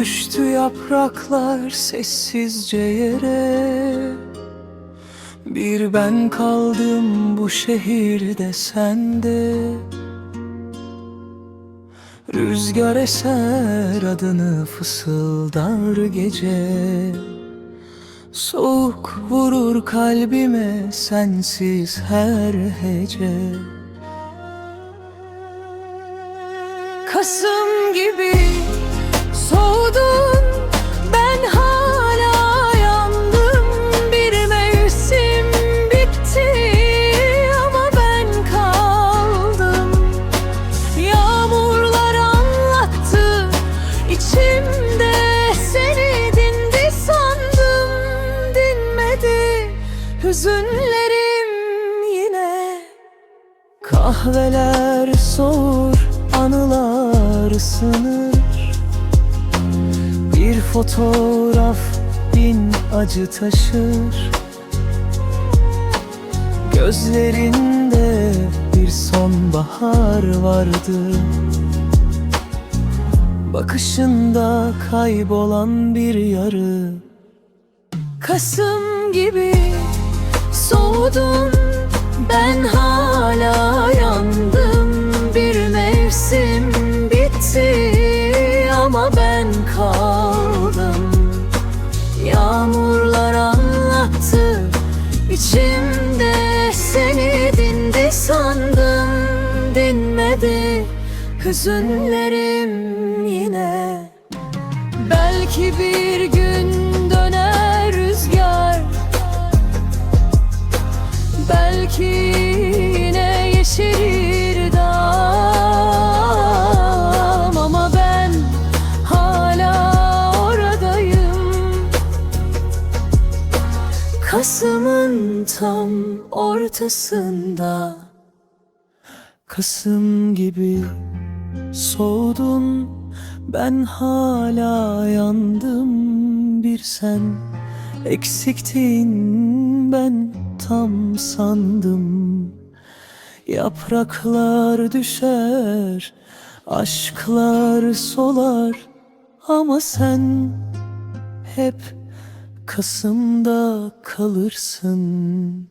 Düştü yapraklar sessizce yere. Bir ben kaldım bu şehirde sende. Rüzgar eser adını fısıldar gece. Soğuk vurur kalbime sensiz her hece. Kasım gibi hüzünlerim yine Kahveler soğur, anılar ısınır. Bir fotoğraf bin acı taşır. Gözlerinde bir sonbahar vardı. Bakışında kaybolan bir yarı. Kasım gibi soğudun ben hala yandım. Bir mevsim bitti ama ben kaldım. Yağmurlar anlattı içimde seni dindi sandım. Dinmedi hüzünlerim yine. Belki bir gün Yine yeşerir dağım Ama ben hala oradayım. Kasım'ın tam ortasında. Kasım gibi soğudun. Ben hala yandım bir sen. Eksiktin ben tam sandım. Yapraklar düşer Aşklar solar. Ama sen hep Kasım'da kalırsın